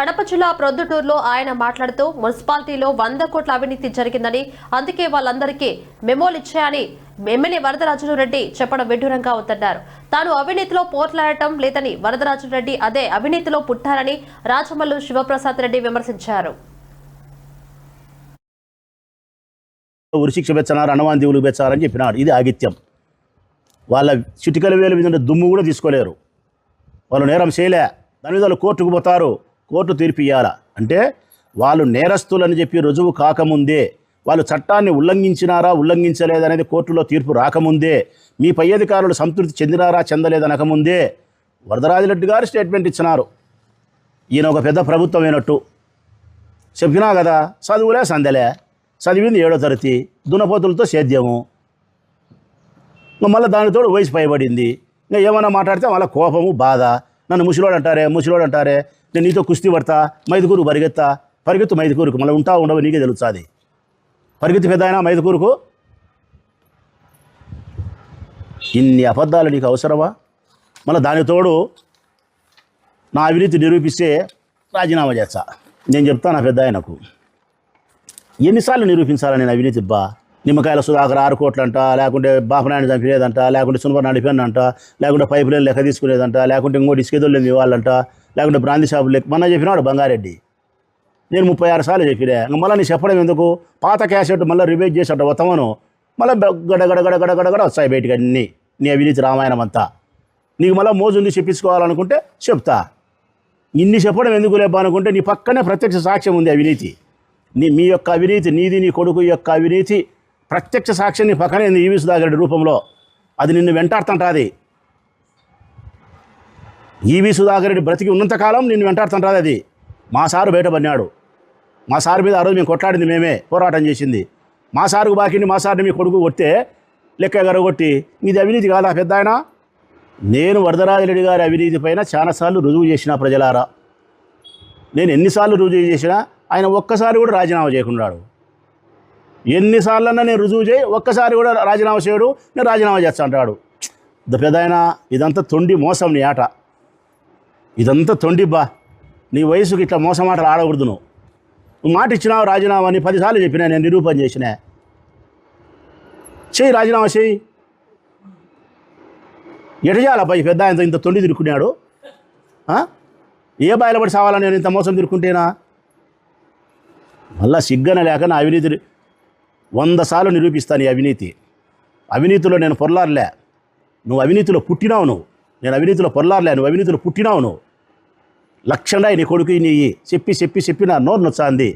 కడప జిల్లా ప్రొద్దుటూరులో ఆయన మాట్లాడుతూ మున్సిపాలిటీలో వంద కోట్ల అవినీతి జరిగిందని అందుకే వాళ్ళందరికీ మెమోలు ఇచ్చాయని ఎమ్మెల్యే వరదరాజులు రెడ్డి చెప్పడం విడ్డూరంగా ఉందన్నారు. తాను అవినీతిలో పోట్లాడటం లేదని వరదరాజులు రెడ్డి అదే అవినీతిలో పుట్టారని రాజమల్లు శివప్రసాద్ రెడ్డి విమర్శించారు. ఉరిశిక్ష పెచ్చనారు అణవాందీవులు దీవులకు చెప్పినాడు ఇది ఆగిత్యం వాళ్ళ చిటికల వేలు మీద దుమ్ము కూడా తీసుకోలేరు. వాళ్ళు నేరం చేయలే. దాని మీద వాళ్ళు కోర్టుకు పోతారు. కోర్టు తీర్పు ఇయ్యాల? అంటే వాళ్ళు నేరస్తులని చెప్పి రుజువు కాకముందే వాళ్ళు చట్టాన్ని ఉల్లంఘించినారా ఉల్లంఘించలేదనేది కోర్టులో తీర్పు రాకముందే మీ పై అధికారులు సంతృప్తి చెందినారా చెందలేదనకముందే వరదరాజిరెడ్డి గారు స్టేట్మెంట్ ఇచ్చినారు. ఈయన ఒక పెద్ద ప్రభుత్వమైనట్టు చెప్పినా కదా చదువులే సందలే చదివింది ఏడో తరగతి దునపోతులతో సేద్యము. ఇంకా మళ్ళీ దానితోడు వయసు పైబడింది. ఇంకా ఏమైనా మాట్లాడితే మళ్ళీ కోపము బాధ. నన్ను ముసిలోడు అంటారే ముసిలోడు అంటారే నేను నీతో కుస్తీ పడతా మైదుకూరు పరిగెత్తా పరిగెత్తు మైదుకూరుకు మళ్ళీ ఉంటా ఉండవు నీకే తెలుస్తుంది. పరిగెత్తి పెద్ద అయినా మైదుకూరుకు? ఇన్ని అబద్ధాలు నీకు అవసరమా? మళ్ళీ దాని తోడు నా అవినీతి నిరూపిస్తే రాజీనామా చేస్తా. నేను చెప్తాను నా పెద్ద ఆయనకు. ఎన్నిసార్లు నిరూపించాలని నేను అవినీతి బా? నిమ్మకాయల సుధాకర్ ఆరు కోట్లంట లేకుంటే బాపనాయుడు చంపిలేదంట లేకుంటే సునపర్ నడిపోయినంట లేకుంటే పైపు లైన్ లెక్క తీసుకునేదంట లేకుంటే ఇంకోటి ఇసుకేదోళ్ళు ఇవ్వాలంట లేకుంటే బ్రాంతి షాపు లెక్క మొన్న చెప్పినాడు బంగారెడ్డి. నేను ముప్పై ఆరు సార్లు చెప్పినా ఇంకా మళ్ళీ నీ చెప్పడం ఎందుకు? పాత క్యాసెట్ మళ్ళీ రివైజ్ చేసేట వస్తామను మళ్ళీ గడ గడ గడ గడ గడ గడ వస్తాయి బయటికి అన్నీ నీ అవినీతి రామాయణం అంతా. నీకు మళ్ళీ మోజుంది చెప్పించుకోవాలనుకుంటే చెప్తా. ఇన్ని చెప్పడం ఎందుకు లేపా అనుకుంటే నీ పక్కనే ప్రత్యక్ష సాక్ష్యం ఉంది అవినీతి. నీ మీ యొక్క అవినీతి నీది నీ కొడుకు యొక్క అవినీతి ప్రత్యక్ష సాక్షిని పక్కనే ఉంది ఈవి సుధాకర్ రూపంలో. అది నిన్ను వెంటాడుతుంటుంది. ఈవి సుధాకర్ రెడ్డి బ్రతికి ఉన్నంతకాలం నిన్ను వెంటాడుతుంటుంది అది. మా సారు బయటపడినాడు. మా సారు మీద ఆ రోజు మేము కొట్లాడింది మేమే పోరాటం చేసింది. మా సారుకు బాకింది మా సార్ని మీ కొడుకు కొడితే లెక్క గరగొట్టి మీది అవినీతి కాదా పెద్ద ఆయన నేను వరదరాజరెడ్డి గారి అవినీతి పైన చాలాసార్లు రుజువు చేసిన ప్రజలారా. నేను ఎన్నిసార్లు రుజువు చేసినా ఆయన ఒక్కసారి కూడా రాజీనామా చేయకున్నాడు ఎన్నిసార్లన్నా నేను రుజువు చేయి ఒక్కసారి కూడా రాజీనామా చేయడు నేను రాజీనామా చేస్తా అంటాడు. ద పెద్ద ఇదంతా తొండి మోసం నీ ఆట. ఇదంతా తొండి బా. నీ వయసుకి ఇట్లా మోసం ఆటలు ఆడకూడదు నువ్వు. నువ్వు మాట ఇచ్చినావు రాజీనామా అని పదిసార్లు చెప్పినా నేను నిరూపణ చేసిన. చెయ్యి రాజీనామా చెయ్యి ఎట పై పెద్ద ఆయన ఇంత తొండి తిరుక్కున్నాడు. ఏ బయలుపడి సావాలని నేను ఇంత మోసం తిరుక్కుంటేనా? మళ్ళా సిగ్గన లేక నా అవినీతి వంద సార్లు నిరూపిస్తాను ఈ అవినీతి. అవినీతిలో నేను పొరలారలే. నువ్వు అవినీతిలో పుట్టినావు నువ్వు. నేను అవినీతిలో పొరలారలే. నువ్వు అవినీతిలో పుట్టినావు నువ్వు. లక్షంగా నీ కొడుకు నీ చెప్పి చెప్పి చెప్పి నా నోరు నొచ్చాంది.